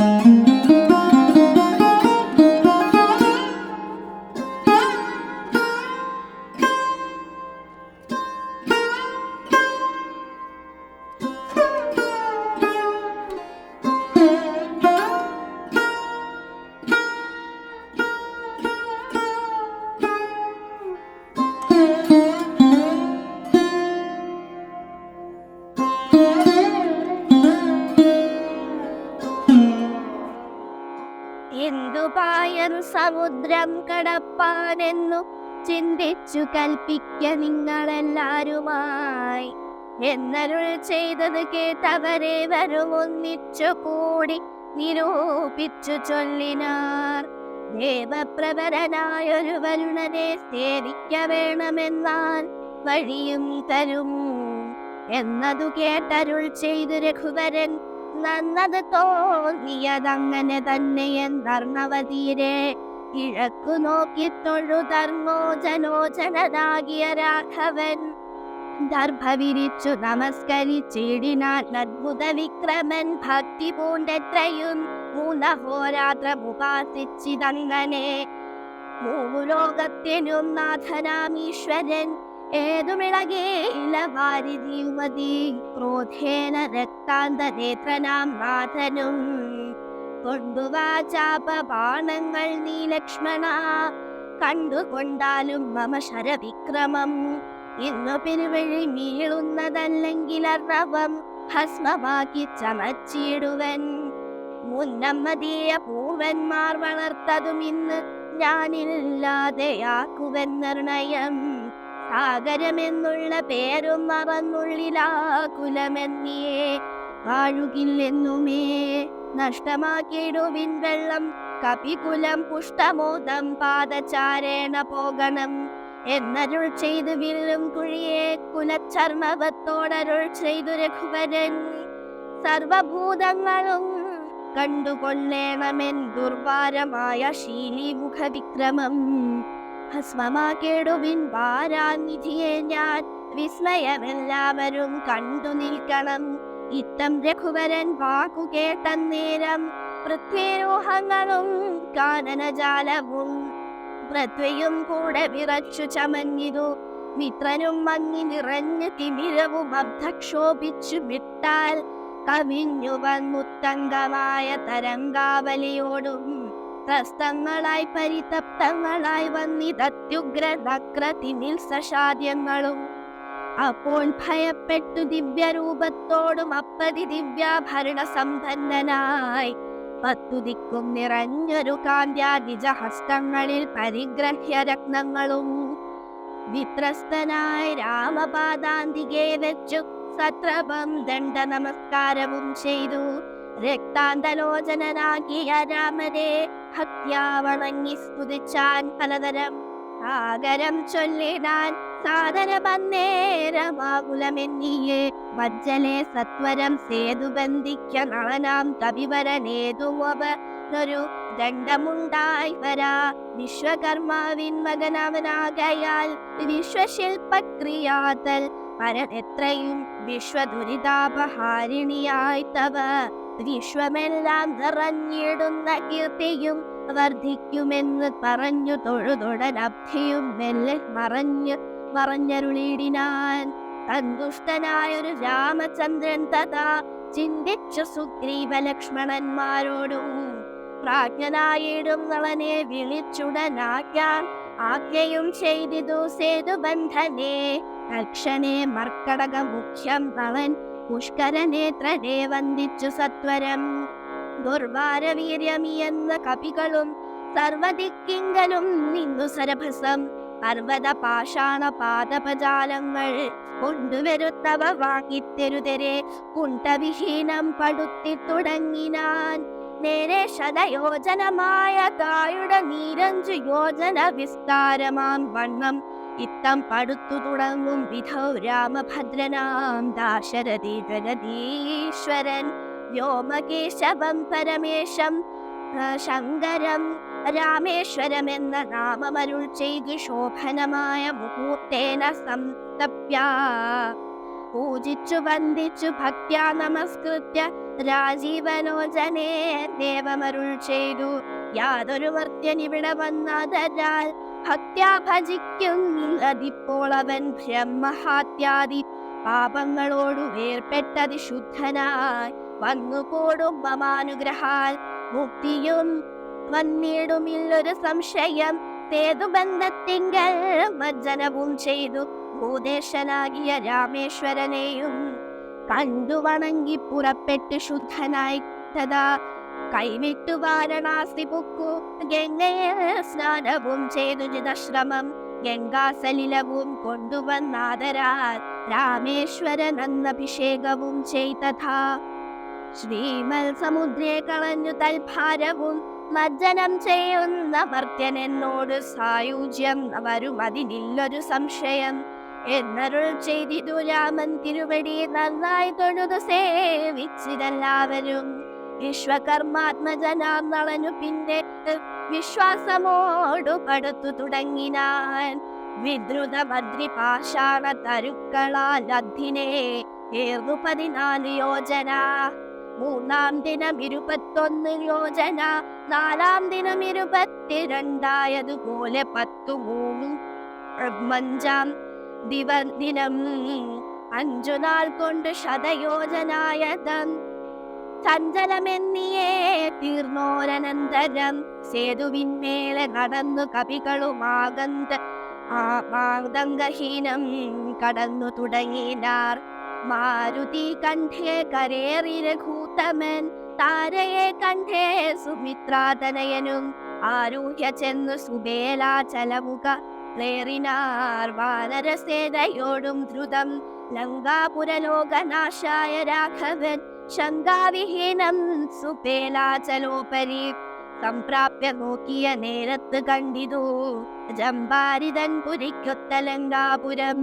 Música എന്തു പായൻ സമുദ്രം കടപ്പാനെന്നു ചിന്തിച്ചു കൽപ്പിക്ക നിങ്ങളെല്ലാരുമായി. എന്നരുൾ ചെയ്തത് കേട്ടവരെ വരും ഒന്നിച്ചു കൂടി നിരൂപിച്ചു ചൊല്ലിനാർ. ദേവപ്രവരനായൊരു വരുണനെ സേവിക്ക വേണമെന്നാൽ വഴിയും തരും. എന്നതു കേട്ടരുൾ ചെയ്തു രഘുവരൻ നന്നത് തോന്നിയതങ്ങനെ തന്നെ എന്നർണവതീരെ. കിഴക്കു നോക്കി തൊഴുതർമ്മോജനോജനനാകിയ രാഘവൻ. ദർഭവിരിച്ചു നമസ്കരിച്ചിടിനാൽ അദ്ഭുത വിക്രമൻ ഭക്തി പൂണ്ടെത്രയും. മൂന്നഹോരാത്രമുപാസിച്ചിതങ്ങനെ. ഭൂലോകത്തിനും നാഥനാമീശ്വരൻ. ഏതുമിളകേല വാരിതിയുമതി ക്രോധേന നാഥനും. കൊണ്ടുവാചാപബാണങ്ങൾ നീ ലക്ഷ്മണ. കണ്ടുകൊണ്ടാലും മമ ശരവിക്രമം. ഇന്നു പെരുവഴി മീളുന്നതല്ലെങ്കിൽ അർണവം ഭസ്മമാക്കി ചമച്ചിടുവൻ. മുന്നമ്മതീയ പൂവന്മാർ വളർത്തതും ഇന്ന് ഞാനില്ലാതെയാക്കുവൻ നിർണയം സാഗരമെന്നുള്ള പേരും മറന്നുള്ളിലാകുലമെന്നിയേ വാഴുകില്ലെന്നുമേ നഷ്ടമാക്കിയിടുവിൻ വെള്ളം. കപികുലം പുഷ്ടമോദം പാദചാരേണ പോകണം. എന്നരുൾ ചെയ്തു വില്ലും കുഴിയെ കുലച്ചർമ്മവത്തോടരുൾ ചെയ്തു രഘുവരൻ. സർവഭൂതങ്ങളും കണ്ടുകൊള്ളേണമെൻ ദുർവാരമായ ശീലി വിക്രമം ഭസ്മമാക്കേടുവിൻ വാരാനിധിയെ ഞാൻ വിസ്മയമെല്ലാവരും കണ്ടു നിൽക്കണം. ഇത്തം രഘുവരൻ വാക്കു കേട്ടന്നേരം പൃഥ്വിരോഹങ്ങളും കാനനജാലവും പൃഥ്വിയും കൂടെ വിറച്ചു ചമഞ്ഞിതു മിത്രനും മങ്ങി നിറഞ്ഞ് തിമിരവും അബ്ധക്ഷോഭിച്ചു വിട്ടാൽ കവിഞ്ഞു വന്നുത്തങ്കമായ തരംഗാവലിയോടും ത്രസ്തങ്ങളായി പരിതപ്തങ്ങളായി വന്നിതത്യുഗ്ര നക്രതിനിൽ സഷാദ്യങ്ങളും അപ്പോൾ ഭയപ്പെട്ടു ദിവ്യരൂപത്തോടും അപ്പതി ദിവ്യാഭരണ സമ്പന്നനായി പത്തു ദിക്കും നിറഞ്ഞൊരു കാന്ത്യാദിജഹസ്തങ്ങളിൽ പരിഗ്രഹ്യ രത്നങ്ങളും വിത്രസ്തനായ രാമപാദാന്തികെ വെച്ചു സത്രപം ദണ്ഡ നമസ്കാരവും ചെയ്തു. രക്താന്തലോചനാകിയ രാമനെ ഭക്ത്യാ വണങ്ങി സ്തുതിച്ചാൻ പലതരം സാഗരം ചൊല്ലിടാൻ സാദരമന്നേരമാകുലമെന്നിയെ മജ്ജലെ സത്വരം സേതുബന്ധിക്ക നളനാം കവിവരനേതുമൊരു ദണ്ഡമുണ്ടായി വരാ. വിശ്വകർമാവിൻ മകനവനാകയാൽ വിശ്വശില്പക്രിയാതൽ പരനെത്രയും വിശ്വദുരിതാപഹാരിണിയായി തവ. വിശ്വമെല്ലാം നിറഞ്ഞിടുന്ന കീർത്തിയും വർദ്ധിക്കുമെന്ന് പറഞ്ഞു തൊഴുതൊടനബ്ധിയും മെല്ലെ മറഞ്ഞു മറഞ്ഞരുളിയിടിനാൻ. സന്തുഷ്ടനായൊരു രാമചന്ദ്രൻ തഥാ ചിന്തിച്ചു സുഗ്രീവ ലക്ഷ്മണന്മാരോടും പ്രാജ്ഞനായിടും നളനെ വിളിച്ചുടനാക്കാൻ ആജ്ഞയും ചെയ്തിതു സേതുബന്ധനെ. തക്ഷണേ മർക്കടക മുഖ്യം നളൻ പുഷ്കരനേത്രനെ വന്ദിച്ചു സത്വരം. ദുർവാരവീര്യമിയെന്ന കപികളും സർവദിക്കിങ്കലും നിന്നു സരഭസം. പർവത പാഷാണ പാദപജാലങ്ങൾ കൊണ്ടുവരുത്തവ വാങ്ങിത്തെരുതരെ. കുണ്ടവിഹീനം പടുത്തി തുടങ്ങിനാൻ നേരെ ശതയോജനമായ തായുടെ നീരഞ്ചു യോജന വിസ്താരമാം വണ്ണം. ഇത്തം പടുത്തു തുടങ്ങും വിധൗ രാമഭദ്രനാം. ദാശരഥി ജഗദീശ്വരൻ വ്യോമകേശവം പരമേശം ശങ്കരം രാമേശ്വരം എന്ന നാമമരുൾ ചെയ്തു ശോഭനമായ മുഹൂർത്തേന സംതപ്യ പൂജിച്ചു വന്ദിച്ചു ഭക്യാ നമസ്കൃത്യ രാജീവലോചനെ ദേവമരുൾ ചെയ്തു. യാതൊരു മർത്യൻ ഇവിടെ വന്നതരാൽ ഭക്ത്യാ അവൻ ബ്രഹ്മഹാത്യാദി. പാപങ്ങളോടു വേർപെട്ടതി ശുദ്ധനായി. വന്നുകൂടും മമാനുഗ്രഹാൽ. മുക്തിയും വന്നിടുമില്ലൊരു സംശയം. സേതുബന്ധത്തിങ്കൽ മജ്ജനവും ചെയ്തു. ഭൂദേശനാകിയ രാമേശ്വരനെയും കണ്ടു വണങ്ങി പുറപ്പെട്ട് ശുദ്ധനായി. തഥാ കൈവിട്ടു വാരണാസി പൊക്കു. ഗംഗയെ സ്നാനവും ചെയ്തു ജിതശ്രമം ഗംഗാസലിലവും കൊണ്ടുവന്നാദരാൽ രാമേശ്വരൻ അന്നഭിഷേകവും ചെയ്തഥാ ശ്രീമൽ സമുദ്രേ കളഞ്ഞു തൽഭാരവും. മജ്ജനം ചെയ്യുന്ന മർത്യൻ സായുജ്യം. വരും അതിനില്ലൊരു സംശയം. എന്നരുൾ ചെയ്തിതു രാമൻ തിരുവടി നന്നായി തൊഴുതു സേവിച്ചിതെല്ലാവരും. വിശ്വകർമാത്മജനാം നളനു പിന്നെ വിശ്വാസമോടു പടുത്തു തുടങ്ങിനാൻ വിദ്രുത ഭദ്രിപാഷാണ തരുക്കളാൽ അധിനെ ഏർന്നു പതിനാല് യോജന. മൂന്നാം ദിനം ഇരുപത്തൊന്ന് യോജന. നാലാം ദിനം ഇരുപത്തിരണ്ടായതുപോലെ പത്തു മൂന്നും അഞ്ചാം ദിവ ദിനം. അഞ്ചു നാൾ കൊണ്ട് ശതയോജനായതം ചഞ്ചലമെന്നിയേ തീർന്നോരനന്തരം സേതുവിന്മേലെ നടന്നു കവികളുമാകന്ത ആദങ്കഹീനം കടന്നു തുടങ്ങിനാർ മാരുതി കണ്ഠേ കരേറി രഘൂത്തമൻ താരയെ കണ്ഠേ സുമിത്രാതനയനും ആരൂഹ്യ ചെന്നു സുബേലാചലമുക േറിനാർ വാനരസേനയോടും ദ്രുതം ലങ്കാപുരലോകനാശായ രാഘവൻ ശങ്കാവിഹീനം സുപേലാചലോപരി സംപ്രാപ്യ നോക്കിയ നേരത്ത് കണ്ടിതു ജമ്പാരിതൻ പുരിക്കൊത്ത ലങ്കാപുരം.